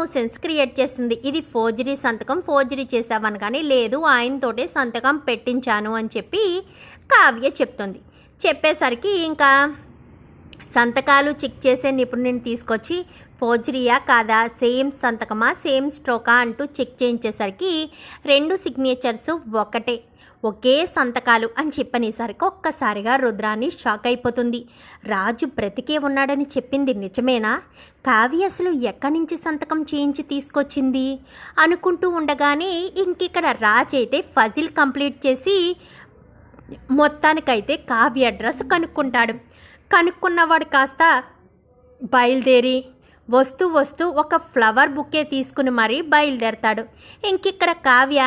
Nuisance create చేసింది ఇది forgery సంతకం. ఫోర్జరీ చేసావని కానీ లేదు ఆయనతోటే సంతకం పెట్టించాను అని చెప్పి కావ్య చెప్తుంది. చెప్పేసరికి ఇంకా సంతకాలు చెక్ చేసే నిపుణుని తీసుకొచ్చి ఫోర్జరీయా కాదా? సేమ్ సంతకమా? సేమ్ స్ట్రోకా అంటూ చెక్ చేయించేసరికి రెండు సిగ్నేచర్స్ ఒకటే. ఒకే సంతకాలు అని చెప్పనేసరికి ఒక్కసారిగా రుద్రాన్ని షాక్ అయిపోతుంది. రాజు బ్రతికే ఉన్నాడని చెప్పింది నిజమేనా? కావ్య అసలు ఎక్కడి నుంచి సంతకం చేయించి తీసుకొచ్చింది? అనుకుంటూ ఉండగానే ఇంకిక్కడ రాజు అయితే ఫజిల్ కంప్లీట్ చేసి మొత్తానికైతే కావ్య అడ్రస్ కనుక్కుంటాడు. కనుక్కున్నవాడు కాస్త బయలుదేరి వస్తూ వస్తూ ఒక ఫ్లవర్ బుకే తీసుకుని మరీ బయలుదేరతాడు. ఇంకిక్కడ కావ్య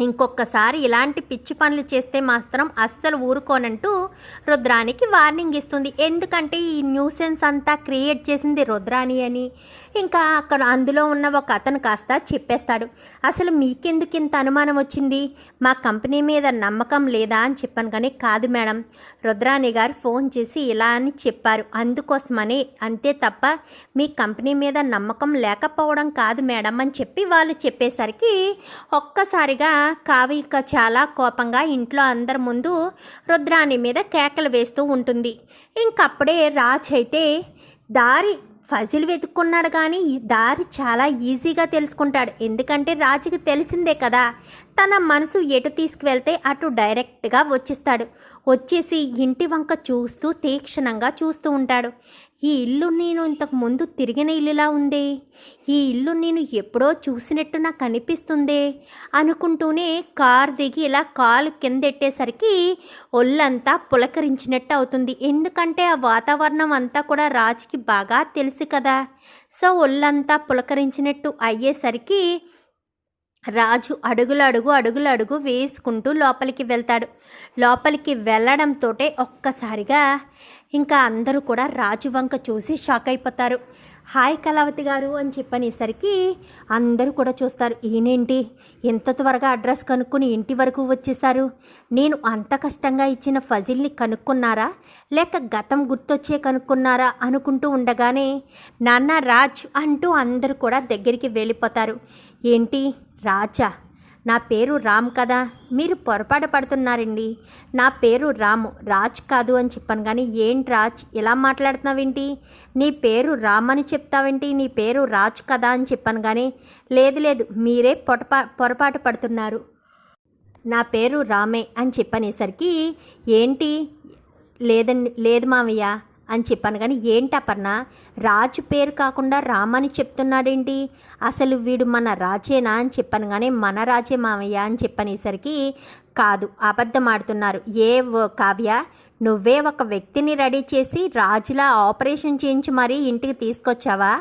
ఇంకొకసారి ఇలాంటి పిచ్చి పనులు చేస్తే మాత్రం అస్సలు ఊరుకోనంటూ రుద్రానికి వార్నింగ్ ఇస్తుంది. ఎందుకంటే ఈ న్యూసెన్స్ అంతా క్రియేట్ చేసింది రుద్రాని అని. ఇంకా అక్కడ అందులో ఉన్న ఒక అతను కాస్త చెప్పేస్తాడు. అసలు మీకెందుకు ఇంత అనుమానం వచ్చింది? మా కంపెనీ మీద నమ్మకం లేదా అని చెప్పాను కానీ కాదు మేడం. రుద్రాని గారు ఫోన్ చేసి ఇలా అని చెప్పారు. అందుకోసమని. అంతే తప్ప మీ కంపెనీ మీద నమ్మకం లేకపోవడం కాదు మేడం అని చెప్పి వాళ్ళు చెప్పేసరికి ఒక్కసారిగా కావిక చాలా కోపంగా ఇంట్లో అందరి ముందు రుద్రాని మీద కేకలు వేస్తూ ఉంటుంది. ఇంకప్పుడే రాజ్ అయితే దారి ఫజిల్ వెతుక్కున్నాడు కానీ ఈ దారి చాలా ఈజీగా తెలుసుకుంటాడు. ఎందుకంటే రాజుకి తెలిసిందే కదా తన మనసు ఎటు తీసుకువెళ్తే అటు డైరెక్ట్గా వచ్చిస్తాడు. వచ్చేసి ఇంటి వంక చూస్తూ తీక్షణంగా చూస్తూ ఉంటాడు. ఈ ఇల్లు నేను ఇంతకు ముందు తిరిగిన ఇల్లులా ఉందే. ఈ ఇల్లు నేను ఎప్పుడో చూసినట్టు నాకు అనిపిస్తుందే అనుకుంటూనే కార్ దిగి ఇలా కాలు కిందెట్టేసరికి ఒళ్ళంతా పులకరించినట్టు అవుతుంది. ఎందుకంటే ఆ వాతావరణం అంతా కూడా రాజుకి బాగా తెలుసు కదా. సో ఒళ్ళంతా పులకరించినట్టు అయ్యేసరికి రాజు అడుగులు అడుగు అడుగులు అడుగు వేసుకుంటూ లోపలికి వెళ్తాడు. లోపలికి వెళ్ళడంతో ఒక్కసారిగా ఇంకా అందరూ కూడా రాజు వంక చూసి షాక్ అయిపోతారు. హాయ్ కళావతి గారు అని చెప్పనేసరికి అందరూ కూడా చూస్తారు. ఈయనేంటి? ఎంత త్వరగా అడ్రస్ కనుక్కుని ఇంటి వరకు వచ్చేసారు నేను అంత కష్టంగా ఇచ్చిన ఫజిల్ని కనుక్కున్నారా? లేక గతం గుర్తొచ్చే కనుక్కున్నారా? అనుకుంటూ ఉండగానే నాన్న రాజ్ అంటూ అందరూ కూడా దగ్గరికి వెళ్ళిపోతారు. ఏంటి? రాజా? నా పేరు రామ్ కదా మీరు పొరపాటు పడుతున్నారండి. నా పేరు రాము రాజ్ కాదు అని చెప్పాను కానీ ఏంటి రాజ్ ఇలా మాట్లాడుతున్నావేంటి? నీ పేరు రామ్ అని చెప్తావేంటి? నీ పేరు రాజ్ కదా అని చెప్పాను కానీ లేదు లేదు మీరే పొరపా పొరపాటు పడుతున్నారు. నా పేరు రామే అని చెప్పనేసరికి ఏంటి? లేదండి లేదు మామయ్య. అని చెప్పాను. కానీ ఏంటి రాజు పేరు కాకుండా రామని చెప్తున్నాడేంటి? అసలు వీడు మన రాజేనా అని చెప్పాను. కానీ మన రాజే మామయ్య అని చెప్పనేసరికి కాదు అబద్ధం ఆడుతున్నారు. ఏ కావ్య నువ్వే ఒక వ్యక్తిని రెడీ చేసి రాజులా ఆపరేషన్ చేయించి మరీ ఇంటికి తీసుకొచ్చావా?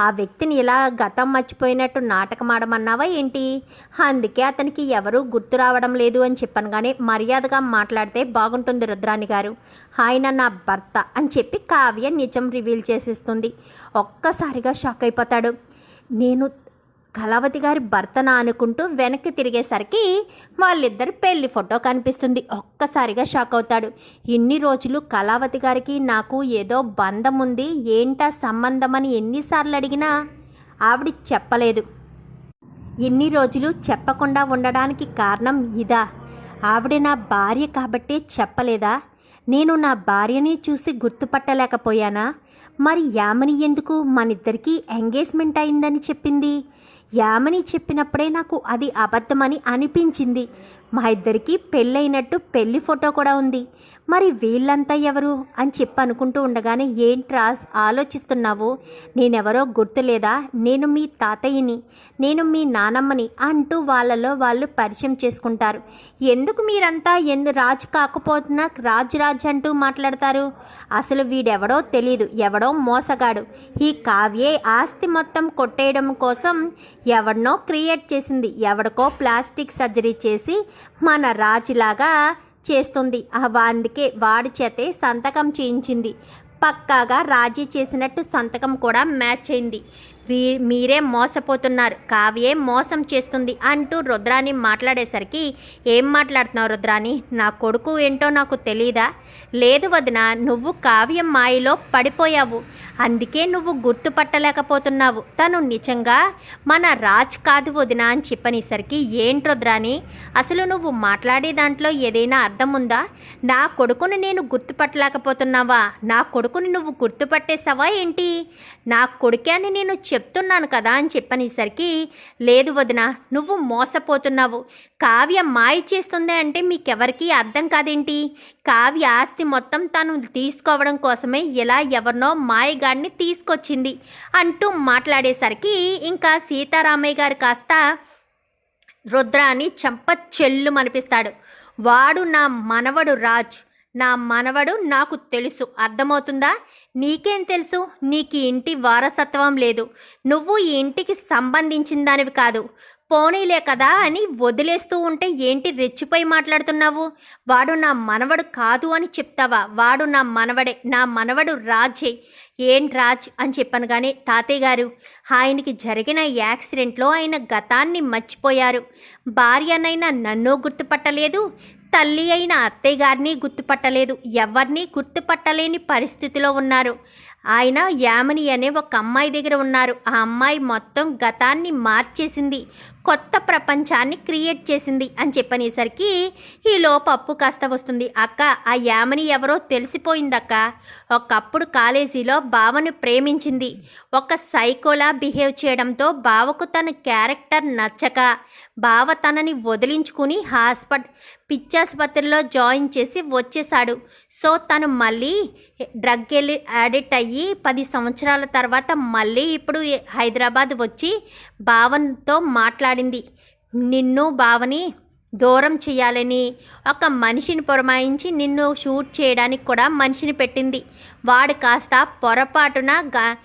ఆ వ్యక్తిని ఇలా గతం మర్చిపోయినట్టు నాటకం ఆడమన్నావా ఏంటి? అందుకే అతనికి ఎవరూ గుర్తు రావడం లేదు అని చెప్పాను కానీ మర్యాదగా మాట్లాడితే బాగుంటుంది రుద్రాణి గారు. ఆయన నా భర్త అని చెప్పి కావ్య నిజం రివీల్ చేసేస్తుంది. ఒక్కసారిగా షాక్ అయిపోతాడు. నేను కళావతి గారి భర్తనా అనుకుంటూ వెనక్కి తిరిగేసరికి వాళ్ళిద్దరి పెళ్ళి ఫోటో కనిపిస్తుంది. ఒక్కసారిగా షాక్ అవుతాడు. ఇన్ని రోజులు కళావతి గారికి నాకు ఏదో బంధం ఉంది. ఏంటా సంబంధం అని ఎన్నిసార్లు అడిగినా ఆవిడ చెప్పలేదు. ఇన్ని రోజులు చెప్పకుండా ఉండడానికి కారణం ఇదా? ఆవిడ నా భార్య కాబట్టే చెప్పలేదా? నేను నా భార్యని చూసి గుర్తుపట్టలేకపోయానా? మరి యామని ఎందుకు మనిద్దరికీ ఎంగేజ్మెంట్ అయిందని చెప్పింది? యామని చెప్పినప్పుడే నాకు అది అబద్ధమని అనిపించింది. మా ఇద్దరికి పెళ్ళైనట్టు పెళ్ళి ఫోటో కూడా ఉంది. మరి వీళ్ళంతా ఎవరు? అని చెప్పి అనుకుంటూ ఉండగానే ఏంట్రా ఆలోచిస్తున్నావు? నేనెవరో గుర్తులేదా? నేను మీ తాతయ్యని నేను మీ నానమ్మని అంటూ వాళ్ళలో వాళ్ళు పరిచయం చేసుకుంటారు. ఎందుకు మీరంతా ఎందు రాజు కాకపోతున్నా రాజు రాజు అంటూ మాట్లాడతారు? అసలు వీడెవడో తెలియదు ఎవడో మోసగాడు. ఈ కావ్యే ఆస్తి మొత్తం కొట్టేయడం కోసం ఎవడనో క్రియేట్ చేసింది. ఎవడికో ప్లాస్టిక్ సర్జరీ చేసి మన రాజులాగా చేస్తుంది. అందుకే వాడి చేతే సంతకం చేయించింది. పక్కాగా రాజీ చేసినట్టు సంతకం కూడా మ్యాచ్ అయింది. వీ మీరే మోసపోతున్నారు. కావ్యే మోసం చేస్తుంది అంటూ రుద్రాని మాట్లాడేసరికి ఏం మాట్లాడుతున్నావు రుద్రాని నా కొడుకు ఏంటో నాకు తెలీదా? లేదు వదిన నువ్వు కావ్యం మాయలో పడిపోయావు. అందుకే నువ్వు గుర్తుపట్టలేకపోతున్నావు. తను నిజంగా మన రాజ్ కాదు వదినా అని చెప్పనేసరికి ఏంట్రొద్రాని అసలు నువ్వు మాట్లాడే దాంట్లో ఏదైనా అర్థం ఉందా నా కొడుకుని నేను గుర్తుపట్టలేకపోతున్నావా? నా కొడుకుని నువ్వు గుర్తుపట్టేసావా ఏంటి? నా కొడుకే అని నేను చెప్తున్నాను కదా అని చెప్పనేసరికి లేదు వదిన నువ్వు మోసపోతున్నావు. కావ్య మాయ చేస్తుంది అంటే మీకెవరికీ అర్థం కాదేంటి? కావ్య ఆస్తి మొత్తం తను తీసుకోవడం కోసమే ఇలా ఎవరినో మాయగాడిని తీసుకొచ్చింది అంటూ మాట్లాడేసరికి ఇంకా సీతారామయ్య గారు కాస్త రుద్రాని చంప చెల్లు అనిపిస్తాడు వాడు నా మనవడు రాజ్. నా మనవడు నాకు తెలుసు. అర్థమవుతుందా? నీకేం తెలుసు? నీకు ఇంటి వారసత్వం లేదు. నువ్వు ఈ ఇంటికి సంబంధించిన దానివి కాదు. పోనీలే కదా అని వదిలేస్తూ ఉంటే ఏంటి రెచ్చిపోయి మాట్లాడుతున్నావు? వాడు నా మనవడు కాదు అని చెప్తావా? వాడు నా మనవడే నా మనవడు రాజే. ఏం రాజ్ అని చెప్పాను కానీ తాతయ్య గారు ఆయనకి జరిగిన యాక్సిడెంట్లో ఆయన గతాన్ని మర్చిపోయారు. భార్యనైనా నన్ను గుర్తుపట్టలేదు తల్లి అయిన అత్తయ్య గారిని గుర్తుపట్టలేదు ఎవరిని గుర్తుపట్టలేని పరిస్థితిలో ఉన్నారు. ఆయన యామిని అనే ఒక అమ్మాయి దగ్గర ఉన్నారు. ఆ అమ్మాయి మొత్తం గతాన్ని మార్చేసింది. కొత్త ప్రపంచాన్ని క్రియేట్ చేసింది అని చెప్పనేసరికి ఈలోపు అప్పు కాస్త వస్తుంది. అక్క ఆ యామని ఎవరో తెలిసిపోయిందక్క. ఒకప్పుడు కాలేజీలో బావను ప్రేమించింది. ఒక సైకోలా బిహేవ్ చేయడంతో బావకు తన క్యారెక్టర్ నచ్చక బావ తనని వదిలించుకుని హాస్పిటల్ పిచ్చాసుపత్రిలో జాయిన్ చేసి వచ్చేశాడు. సో తను మళ్ళీ డ్రగ్ వెళ్ళి అడిక్ట్ అయ్యి పది సంవత్సరాల తర్వాత మళ్ళీ ఇప్పుడు హైదరాబాద్ వచ్చి బావన్తో మాట్లాడింది. నిన్ను బావని దూరం చేయాలని ఒక మనిషిని పురమాయించి నిన్ను షూట్ చేయడానికి కూడా మనిషిని పెట్టింది. వాడు కాస్త పొరపాటున గా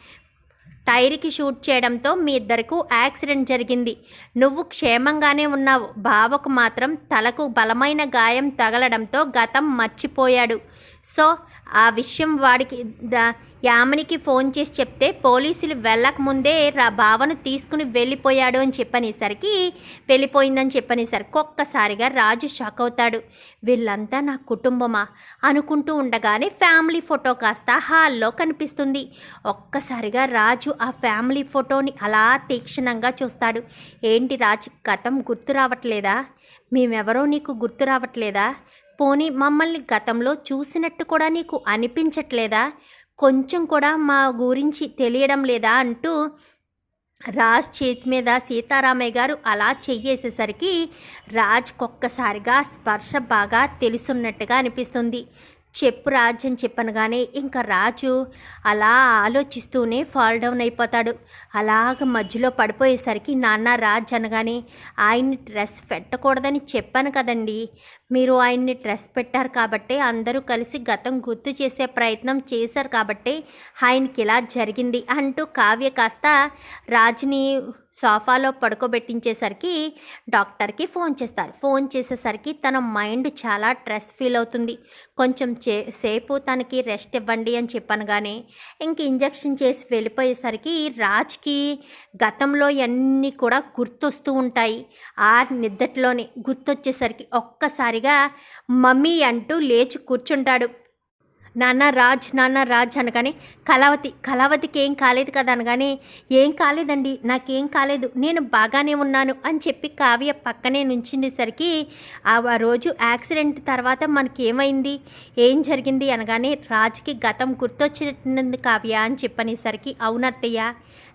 టైర్కి షూట్ చేయడంతో మీ ఇద్దరికి యాక్సిడెంట్ జరిగింది. నువ్వు క్షేమంగానే ఉన్నావు. బావకు మాత్రం తలకు బలమైన గాయం తగలడంతో గతం మర్చిపోయాడు. సో ఆ విషయం వాడికి దా యామనికి ఫోన్ చేసి చెప్తే పోలీసులు వెళ్ళకముందే రా బావను తీసుకుని వెళ్ళిపోయాడు అని చెప్పనేసరికి వెళ్ళిపోయిందని చెప్పనేసరికి ఒక్కసారిగా రాజు షాక్ అవుతాడు. వీళ్ళంతా నా కుటుంబమా? అనుకుంటూ ఉండగానే ఫ్యామిలీ ఫోటో కాస్త హాల్లో కనిపిస్తుంది. ఒక్కసారిగా రాజు ఆ ఫ్యామిలీ ఫోటోని అలా తీక్షణంగా చూస్తాడు. ఏంటి రాజు గతం గుర్తు రావట్లేదా? మేమెవరో నీకు గుర్తు రావట్లేదా? పోనీ మమ్మల్ని గతంలో చూసినట్టు కూడా నీకు అనిపించట్లేదా? కొంచెం కూడా మా గురించి తెలియడం లేదా అంటూ రాజ్ చేతి మీద సీతారామయ్య గారు అలా చెయ్యేసేసరికి రాజ్కొక్కసారిగా స్పర్శ బాగా తెలుసున్నట్టుగా అనిపిస్తుంది. చెప్పు రాజ్ అని చెప్పనగానే ఇంకా రాజు అలా ఆలోచిస్తూనే ఫాల్ డౌన్ అయిపోతాడు. అలాగ మధ్యలో పడిపోయేసరికి నాన్న రాజ్ అనగానే ఆయన్ని డ్రెస్ పెట్టకూడదని చెప్పాను కదండి. మీరు ఆయన్ని డ్రెస్ పెట్టారు కాబట్టి అందరూ కలిసి గతం గుర్తు చేసే ప్రయత్నం చేశారు కాబట్టి ఆయనకి ఇలా జరిగింది అంటూ కావ్య కాస్త రాజుని సోఫాలో పడుకోబెట్టించేసరికి డాక్టర్కి ఫోన్ చేస్తారు. ఫోన్ చేసేసరికి తన మైండ్ చాలా స్ట్రెస్ ఫీల్ అవుతుంది. కొంచెం చే సేపు తనకి రెస్ట్ ఇవ్వండి అని చెప్పాను కానీ ఇంక ఇంజక్షన్ చేసి వెళ్ళిపోయేసరికి రాజ్కి గతంలో అన్నీ కూడా గుర్తొస్తూ ఉంటాయి. ఆ నిద్దట్లోనే గుర్తొచ్చేసరికి ఒక్కసారిగా మమ్మీ అంటూ లేచి కూర్చుంటాడు. నాన్న రాజ్ నాన్న రాజ్ అనగానే కళావతి కళావతికి ఏం కాలేదు కదా అనగానే ఏం కాలేదండి నాకేం కాలేదు నేను బాగానే ఉన్నాను అని చెప్పి కావ్య పక్కనే నుంచుండేసరికి ఆ రోజు యాక్సిడెంట్ తర్వాత మనకి ఏమైంది ఏం జరిగింది అనగానే రాజ్కి గతం గుర్తొచ్చినట్టుంది కావ్య అని చెప్పనేసరికి అవునత్తయ్య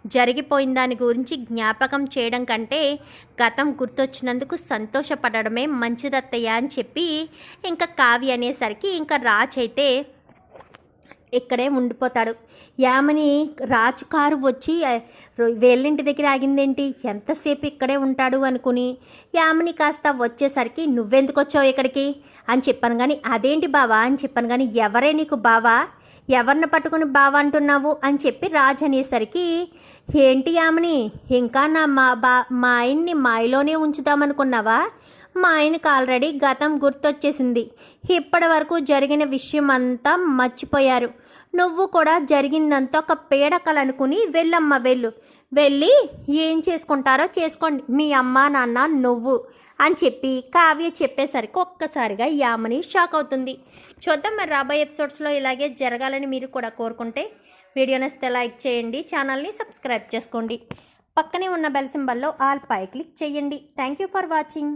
జరిగిపోయిన దాని గురించి జ్ఞాపకం చేయడం కంటే గతం గుర్తొచ్చినందుకు సంతోషపడడమే మంచిదత్తయ్య అని చెప్పి ఇంకా కావ్య అనేసరికి ఇంకా రాజ్ అయితే ఇక్కడే ఉండిపోతాడు. యామని రాజు కారు వచ్చి వేలింటి దగ్గర ఆగిందేంటి? ఎంతసేపు ఇక్కడే ఉంటాడు అనుకుని యామని కాస్త వచ్చేసరికి నువ్వెందుకు వచ్చావు ఇక్కడికి? అని చెప్పాను కానీ అదేంటి బావా? అని చెప్పాను కానీ ఎవరే నీకు బావా? ఎవరిని పట్టుకుని బావా అంటున్నావు? అని చెప్పి రాజు అనేసరికి ఏంటి యామని? ఇంకా నా మా బా మా ఆయన్ని మాయలోనే ఉంచుదామనుకున్నావా? మా ఆయనకు ఆల్రెడీ గతం గుర్తొచ్చేసింది. ఇప్పటి వరకు జరిగిన విషయం అంతా మర్చిపోయారు. నువ్వు కూడా జరిగిందంతా ఒక పేడకలనుకుని అనుకుని వెళ్ళమ్మ వెళ్ళు. వెళ్ళి ఏం చేసుకుంటారో చేసుకోండి. మీ అమ్మ నాన్న నువ్వు అని చెప్పి కావ్య చెప్పేసరికి ఒక్కసారిగా యామని షాక్ అవుతుంది. చూద్దాం మరి రాబోయే ఎపిసోడ్స్లో ఇలాగే జరగాలని మీరు కూడా కోరుకుంటే వీడియో నచ్చితే లైక్ చేయండి ఛానల్ని సబ్స్క్రైబ్ చేసుకోండి. పక్కనే ఉన్న బెల్ సింబల్లో ఆల్ పై క్లిక్ చేయండి. Thank you for watching.